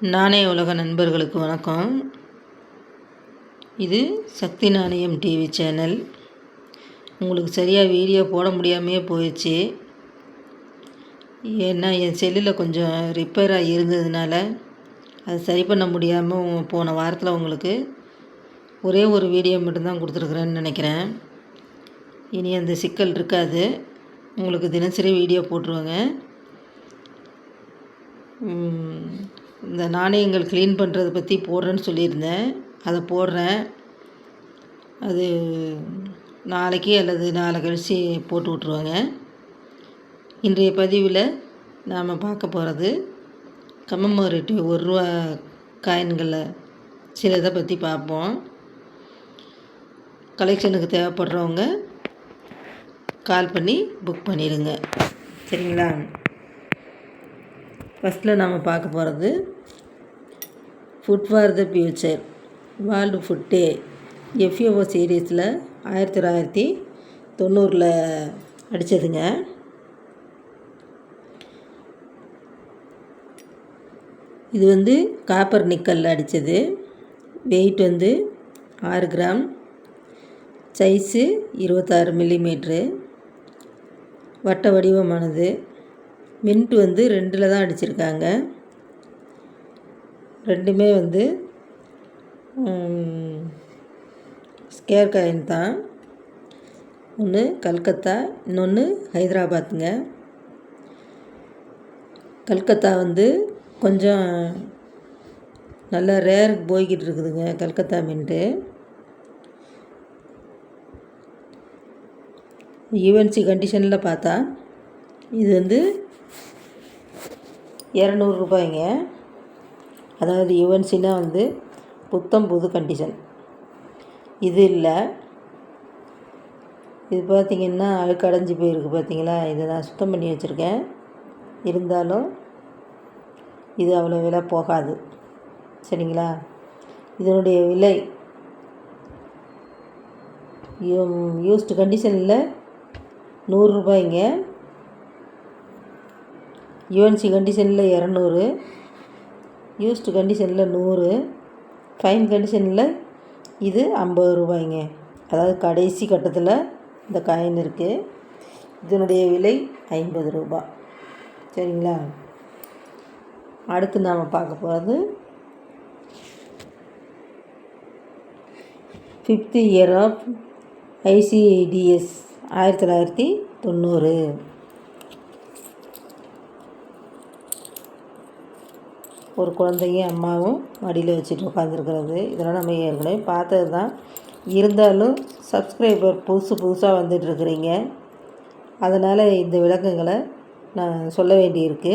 நாணய உலக நண்பர்களுக்கு வணக்கம். இது சக்தி நாணயம் டிவி சேனல். உங்களுக்கு சரியாக வீடியோ போட முடியாமையே போயிடுச்சு. ஏன்னா என் செல்லில் கொஞ்சம் ரிப்பேராக இருந்ததுனால அது சரி பண்ண முடியாமல் போன வாரத்தில் உங்களுக்கு ஒரே ஒரு வீடியோ மட்டும்தான் கொடுத்துருக்குறேன்னு நினைக்கிறேன். இனி அந்த சிக்கல் இருக்காது. உங்களுக்கு தினசரி வீடியோ போட்டுருவாங்க. இந்த நாணயங்கள் க்ளீன் பண்ணுறதை பற்றி போடுறேன்னு சொல்லியிருந்தேன். அதை போடுறேன். அது நாளைக்கு அல்லது நாளை கழிச்சு போட்டு விட்ருவாங்க இன்றைய பதிவில் நாம் பார்க்க போகிறது கம்மமோரேட்டிவ் ஒரு ரூபா காயின்களை சிலதை பற்றி பார்ப்போம். கலெக்ஷனுக்கு தேவைப்படுறவங்க கால் பண்ணி புக் பண்ணிடுங்க. சரிங்களா? ஃபஸ்ட்டில் நாம் பார்க்க போகிறது food for the future world food day. எஃப்யூஓ சீரீஸில் ஆயிரத்தி தொள்ளாயிரத்தி தொண்ணூறில் அடித்ததுங்க இது வந்து காப்பர் நிக்கலில் அடித்தது வெயிட் வந்து ஆறு கிராம். சைஸு இருபத்தாறு மில்லிமீட்ரு வட்ட வடிவமானது. மின்ட் வந்து ரெண்டில் தான் அடிச்சிருக்காங்க. ரெண்டுமே வந்து ஸ்கேர் காயின் தான். ஒன்று கல்கத்தா இன்னொன்று ஹைதராபாத்துங்க. கல்கத்தா வந்து கொஞ்சம் நல்லா ரேருக்கு போய்கிட்டு இருக்குதுங்க கல்கத்தா மின்ட்டு யூஎன்சி கண்டிஷனில் பார்த்தா இது வந்து இரநூறுபாய்ங்க அதாவது யுவன்சினா வந்து புத்தம் புது கண்டிஷன் இது இல்லை. இது பார்த்திங்கன்னா அழுக்கடைஞ்சி போயிருக்கு பார்த்தீங்களா இதை நான் சுத்தம் பண்ணி வச்சுருக்கேன். இருந்தாலும் இது அவ்வளோ விலை போகாது. சரிங்களா? இதனுடைய விலை யூஸ்டு கண்டிஷனில் நூறுரூபாய்ங்க யூஎன்சி கண்டிஷனில் இரநூறு. யூஸ்டு கண்டிஷனில் நூறு ஃபைன் கண்டிஷனில் இது ஐம்பது ரூபாய்ங்க. அதாவது கடைசி கட்டத்தில் இந்த காயின் இருக்குது இதனுடைய விலை ஐம்பது ரூபா. சரிங்களா? அடுத்து நாம் பார்க்க போகிறது ஃபிஃப்த் இயர் ஆஃப் ஐசிடிஎஸ் ஆயிரத்தி தொள்ளாயிரத்தி தொண்ணூறு. ஒரு குழந்தையும் அம்மாவும் மடியில் வச்சுட்டு உட்காந்துருக்கிறது இதெல்லாம் நம்ம ஏற்கனவே பார்த்தது தான் இருந்தாலும் சப்ஸ்கிரைபர் புதுசு புதுசாக வந்துட்டுருக்குறீங்க. அதனால் இந்த விளக்கங்களை நான் சொல்ல வேண்டியிருக்கு.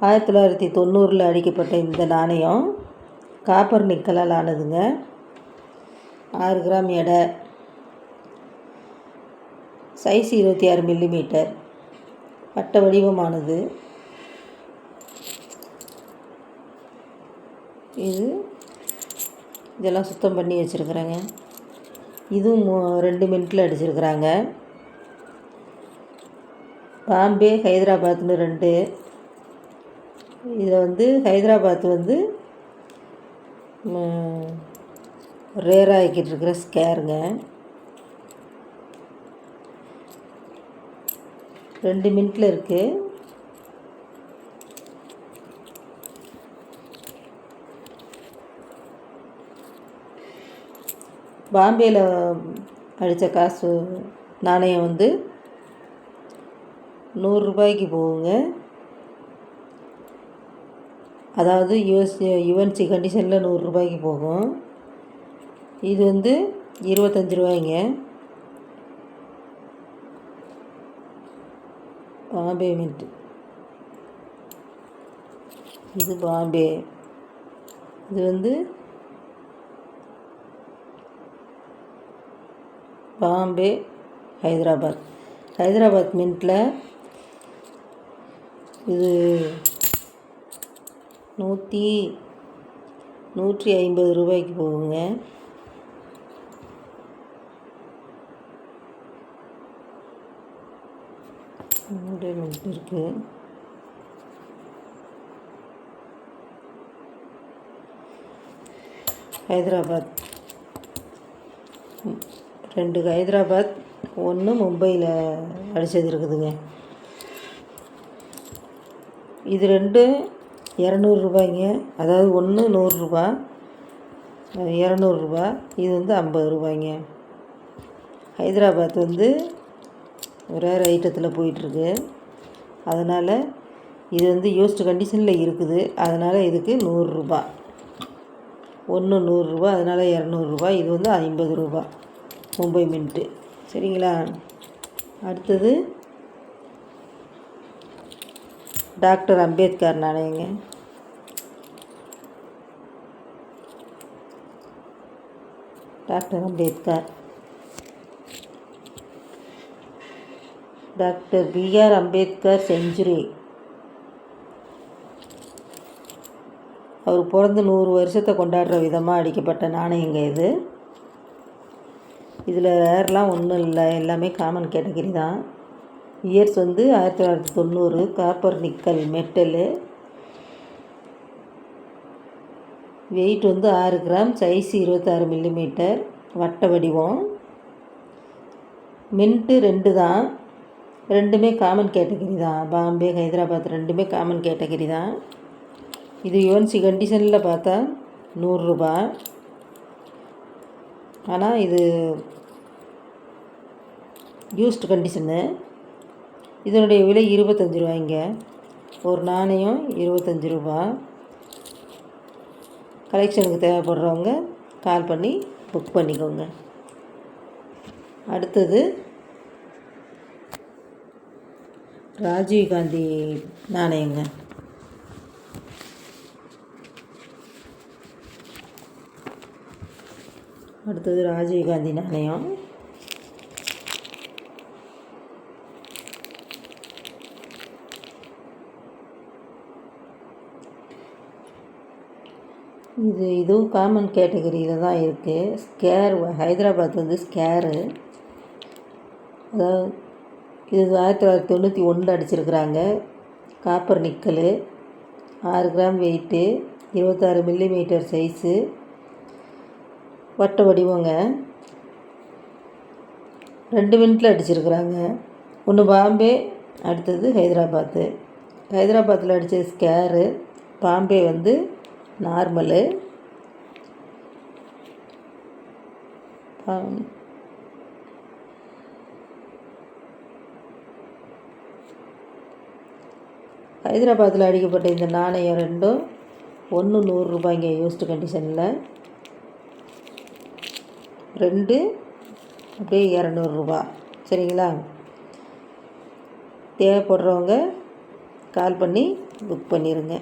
ஆயிரத்தி தொள்ளாயிரத்தி தொண்ணூறில் அடிக்கப்பட்ட இந்த நாணயம் காப்பர் நிக்கலால் ஆனதுங்க. ஆறு கிராம் எடை. சைஸ் இருபத்தி ஆறு மில்லிமீட்டர் வட்ட வடிவமானது. இது இதெல்லாம் சுத்தம் பண்ணி வச்சுருக்குறேங்க. இதுவும் ரெண்டு மினிட்டில் அடிச்சிருக்கிறாங்க. பாம்பே ஹைதராபாத்னு ரெண்டு. இதில் வந்து ஹைதராபாத் வந்து ரேராகிக்கிட்டு இருக்கிற ஸ்கேருங்க. ரெண்டு மினிட்டில் இருக்குது பாம்பேயில் அடித்த காசு நாணயம் வந்து நூறுரூபாய்க்கு போகுங்க. அதாவது யூஎஸ் யுஎன்சி கண்டிஷனில் நூறுரூபாய்க்கு போகும். இது வந்து இருபத்தஞ்சி ரூபாய்ங்க. பாம்பே மின்ட்டு இது பாம்பே. இது வந்து பாம்பே ஹைதராபாத். ஹைதராபாத் மின்ட்டில் இது நூற்றி நூற்றி ஐம்பது ரூபாய்க்கு போகுங்க. மின்ட் இருக்குது ஹைதராபாத். ரெண்டு ஹைதராபாத் ஒன்று மும்பையில் அடித்தது இருக்குதுங்க. இது ரெண்டு இரநூறுபாய்ங்க அதாவது ஒன்று நூறுரூபா இரநூறுபா இது வந்து ஐம்பது ரூபாய்ங்க. ஹைதராபாத் வந்து ரேர் ஐட்டத்தில் போயிட்டுருக்கு. அதனால் இது வந்து யூஸ்டு கண்டிஷனில் இருக்குது. அதனால் இதுக்கு நூறுரூபா ஒன்று நூறுரூபா அதனால் இரநூறுபா இது வந்து ஐம்பது ரூபா. மும்பை மின்ட்டு சரிங்களா? அடுத்தது doctor Ambedkar நாணயங்க doctor Ambedkar. Doctor BR Ambedkar century அவர் பிறந்து நூறு வருஷத்தை கொண்டாடுற விதமாக அடிக்கப்பட்ட நாணயங்க இது. இதில் ரேர்லாம் ஒன்றும் இல்லை. எல்லாமே காமன் கேட்டகரி தான். இயர்ஸ் வந்து ஆயிரத்தி தொள்ளாயிரத்தி தொண்ணூறு காப்பர் நிக்கல் மெட்டலு வெயிட் வந்து ஆறு கிராம் சைஸ் இருபத்தாறு மில்லிமீட்டர் வட்ட வடிவம். மின்ட்டு ரெண்டு தான். ரெண்டுமே காமன் கேட்டகரி தான். பாம்பே ஹைதராபாத் ரெண்டுமே காமன் கேட்டகரி தான். இது யுவன்சி கண்டிஷனில் பார்த்தா நூறுரூபா ஆனால் இது யூஸ்டு கண்டிஷனு இதனுடைய விலை இருபத்தஞ்சி ரூபாய்ங்க. ஒரு நாணயம் இருபத்தஞ்சி ரூபா. கலெக்ஷனுக்கு தேவைப்படுறவங்க கால் பண்ணி புக் பண்ணிக்கோங்க. அடுத்தது ராஜீவ்காந்தி நாணயங்க. அடுத்தது ராஜீவ்காந்தி நாணயம். இது இதுவும் காமன் கேட்டகரியில் தான் இருக்குது ஸ்கேர் ஹைதராபாத் வந்து ஸ்கேரு அதாவது இது ஆயிரத்தி தொள்ளாயிரத்தி தொண்ணூற்றி ஒன்றில் அடிச்சிருக்கிறாங்க. காப்பர் நிக்கலு ஆறு கிராம் வெயிட்டு இருபத்தாறு மில்லிமீட்டர் சைஸு வட்ட வடிவங்க. ரெண்டு மினிட்டில் அடிச்சிருக்கிறாங்க. ஒன்று பாம்பே அடுத்தது ஹைதராபாத்து ஹைதராபாத்தில் அடித்த ஸ்கேரு பாம்பே வந்து நார்மலு. ஹைதராபாத்தில் அடிக்கப்பட்ட இந்த நாணயம் ரெண்டும் ஒன்று நூறுரூபாய்ங்க யூஸ்டு கண்டிஷனில் ரெண்டு அப்படியே இரநூறுபா சரிங்களா? தேவைப்படுறவங்க கால் பண்ணி புக் பண்ணிடுங்க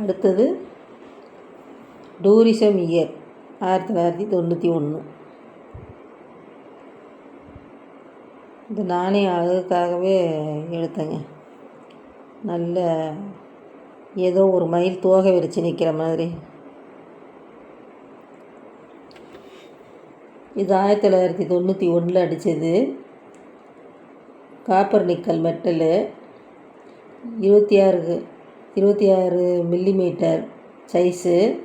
அடுத்தது டூரிசம் இயர் ஆயிரத்தி தொள்ளாயிரத்தி தொண்ணூற்றி ஒன்று இந்த நானே அழகுக்காகவே எடுத்தேங்க. நல்ல ஏதோ ஒரு மயில் தோகை விரித்து நிற்கிற மாதிரி. இது ஆயிரத்தி தொள்ளாயிரத்தி தொண்ணூற்றி ஒன்றில் அடித்தது காப்பர் நிக்கல் மெட்டலு. இருபத்தி ஆறு இருபத்தி ஆறு மில்லிமீட்டர் சைஸு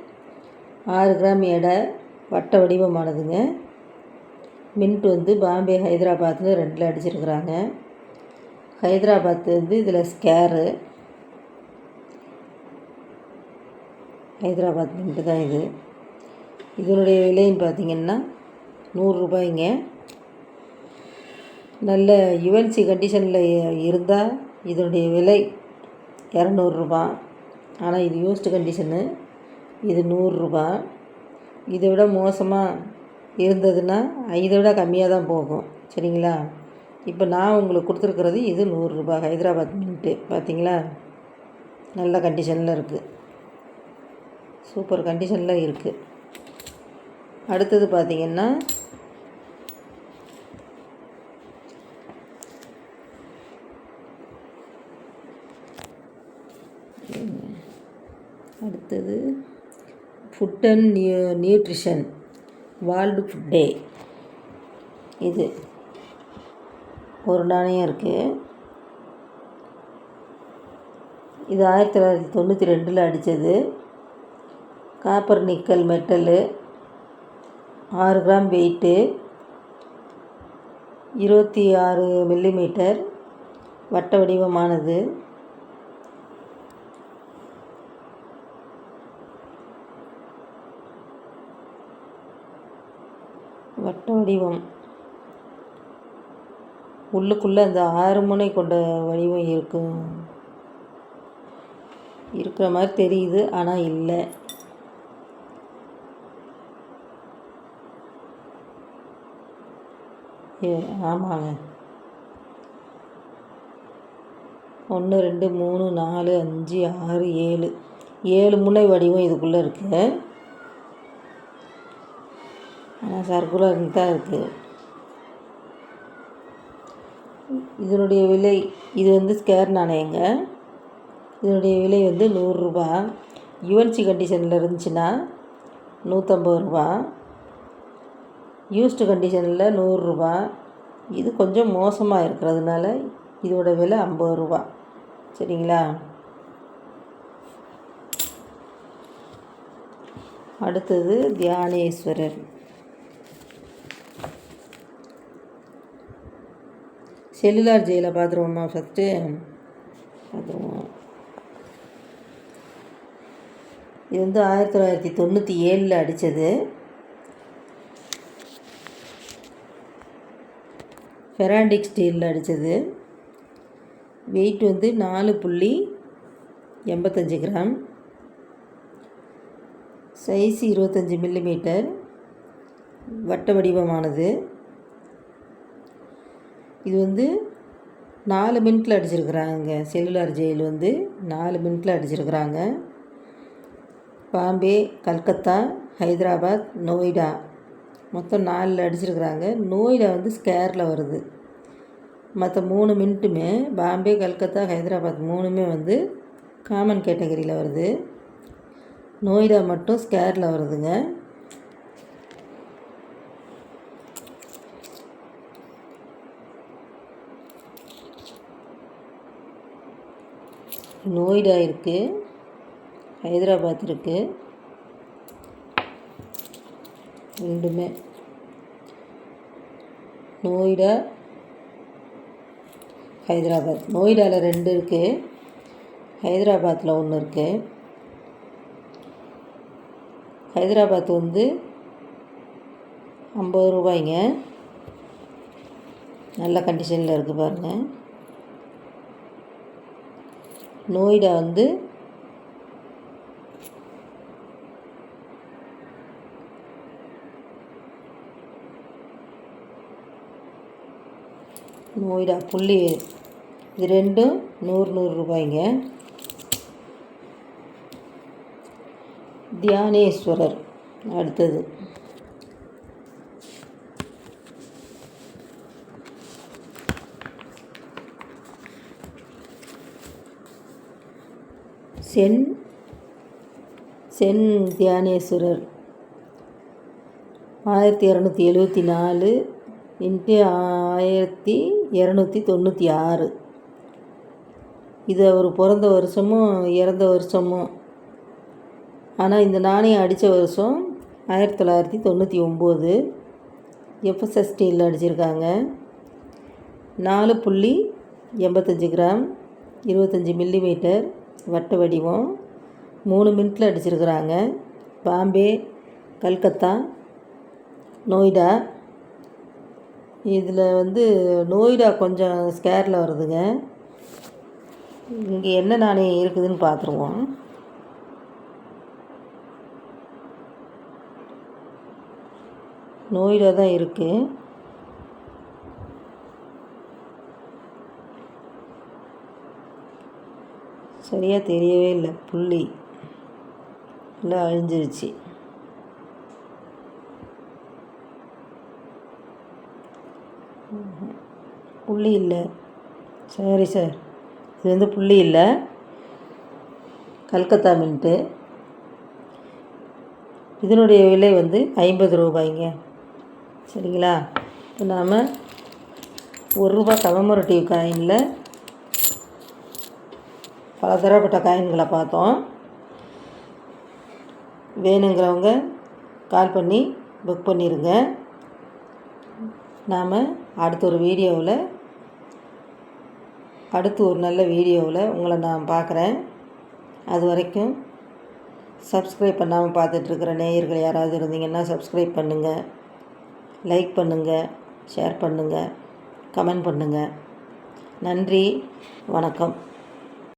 ஆறு கிராம் எடை வட்ட வடிவமானதுங்க. மின்ட் வந்து பாம்பே ஹைதராபாத்தில் ரெண்டில் அடிச்சிருக்கிறாங்க. ஹைதராபாத் வந்து இதில் ஸ்கேரு. ஹைதராபாத் மின்ட்டு தான் இது. இதனுடைய விலைன்னு பார்த்தீங்கன்னா நூறுரூபாய்ங்க நல்ல யுஎன்சி கண்டிஷனில் இருந்தால் இதனுடைய விலை இரநூறுபா. ஆனால் இது யூஸ்டு கண்டிஷனு இது நூறுரூபா இதை விட மோசமாக இருந்ததுன்னா இதை விட கம்மியாக தான் போகும். சரிங்களா? இப்போ நான் உங்களுக்கு கொடுத்துருக்குறது இது நூறுரூபா ஹைதராபாத் மின்ட்டு. பார்த்தீங்களா நல்ல கண்டிஷனில் இருக்குது சூப்பர் கண்டிஷனில் இருக்குது அடுத்தது பார்த்திங்கன்னா அடுத்தது food and new nutrition world food day இது ஒரு நாணயம் இருக்குது இது ஆயிரத்தி தொள்ளாயிரத்தி தொண்ணூற்றி ரெண்டில் அடித்தது காப்பர் நிக்கல் மெட்டலு ஆறு கிராம் வெயிட்டு இருபத்தி ஆறு மில்லிமீட்டர் வட்ட வடிவமானது. வட்ட வடிவம் உள்ளுக்குள்ளே அந்த ஆறு முனை கொண்ட வடிவம் இருக்கும். இருக்கிற மாதிரி தெரியுது ஆனால் இல்லை. ஏ ஆமாங்க. ஒன்று ரெண்டு மூணு நாலு அஞ்சு ஆறு ஏழு. ஏழு முனை வடிவம் இதுக்குள்ளே இருக்குது சர்க்குலர் தான் இருக்குது இதனுடைய விலை இது வந்து ஸ்கேர் நாணயங்க. இதனுடைய விலை வந்து நூறுரூபா யுஎன்சி கண்டிஷனில் இருந்துச்சுன்னா நூற்றம்பது ரூபா. யூஸ்டு கண்டிஷனில் நூறுரூபா இது கொஞ்சம் மோசமாக இருக்கிறதுனால இதோட விலை ஐம்பது ரூபா. சரிங்களா? அடுத்தது தியானேஸ்வரர். செல்லுலார் ஜெயிலை பார்த்துருவோமா ஃபஸ்ட்டு பார்த்துருவோம். இது வந்து ஆயிரத்தி தொள்ளாயிரத்தி தொண்ணூற்றி ஏழில் அடித்தது ஃபெராண்டிக் ஸ்டீலில் அடித்தது வெயிட் வந்து நாலு புள்ளி எண்பத்தஞ்சு கிராம். சைஸ் இருபத்தஞ்சி மில்லிமீட்டர் வட்ட வடிவமானது. இது வந்து நாலு மினிட்டில் அடிச்சிருக்கிறாங்க. செல்லுலார் ஜெயில் வந்து நாலு மினிட்டில் அடிச்சிருக்கிறாங்க. பாம்பே கல்கத்தா ஹைதராபாத் நோய்டா மொத்தம் நாலில் அடிச்சிருக்கிறாங்க. நோய்டா வந்து ஸ்கேரில் வருது. மற்ற மூணு மினிட்டுமே பாம்பே கல்கத்தா ஹைதராபாத் மூணுமே வந்து காமன் கேட்டகரியில் வருது. நோய்டா மட்டும் ஸ்கேரில் வருதுங்க. நோய்டா இருக்குது ஹைதராபாத் இருக்குது ரெண்டுமே. நோய்டா ஹைதராபாத். நோய்டாவில் ரெண்டு இருக்குது ஹைதராபாத்தில் ஒன்று இருக்குது ஹைதராபாத் வந்து ஐம்பது ரூபாய்ங்க. நல்ல கண்டிஷனில் இருக்குது பாருங்கள் நோய்டா வந்து நோய்டா புள்ளி இது ரெண்டும் நூறு நூறு ரூபாய்ங்க. தியானேஸ்வரர் அடுத்தது. சென் சென் தியானேஸ்வரர். ஆயிரத்தி இரநூத்தி எழுபத்தி நாலு இன்ட்டு ஆயிரத்தி இரநூத்தி தொண்ணூற்றி ஆறு. இது அவர் பிறந்த வருஷமும் இறந்த வருஷமும். ஆனால் இந்த நாணயம் அடித்த வருஷம் ஆயிரத்தி தொள்ளாயிரத்தி தொண்ணூற்றி ஒம்பது. எஃப்எஸ்எஸ் ஸ்டீலில் அடிச்சிருக்காங்க? நாலு புள்ளி எண்பத்தஞ்சு கிராம் இருபத்தஞ்சி மில்லிமீட்டர் வட்ட வடிவம். மூணு மினிட்டில் அடிச்சிருக்கிறாங்க. பாம்பே கல்கத்தா நோய்டா. இதில் வந்து நோய்டா கொஞ்சம் ஸ்கேரில் வருதுங்க. இங்கே என்ன நாணயம் இருக்குதுன்னு பார்த்துருவோம் நோய்டா தான் இருக்குது சரியாக தெரியவே இல்லை. புள்ளி. எல்லாம் அழிஞ்சிருச்சு. புள்ளி இல்லை. சரி சார் இது வந்து புள்ளி இல்லை. கல்கத்தா மின்ட்டு. இதனுடைய விலை வந்து ஐம்பது ரூபாய்ங்க. சரிங்களா? இப்போ நாம் ஒரு ரூபா கமமரட்டிவ் காயினில் பல தரப்பட்ட காயின்களை பார்த்தோம். வேணுங்கிறவங்க கால் பண்ணி புக் பண்ணிடுங்க நாம் அடுத்த ஒரு வீடியோவில் அடுத்து ஒரு நல்ல வீடியோவில் உங்களை நான் பார்க்குறேன். அது வரைக்கும் சப்ஸ்கிரைப் பண்ணாமல் பார்த்துட்ருக்குற நேயர்கள் யாராவது இருந்தீங்கன்னா சப்ஸ்கிரைப் பண்ணுங்கள் லைக் பண்ணுங்கள் ஷேர் பண்ணுங்கள் கமெண்ட் பண்ணுங்கள் நன்றி வணக்கம்.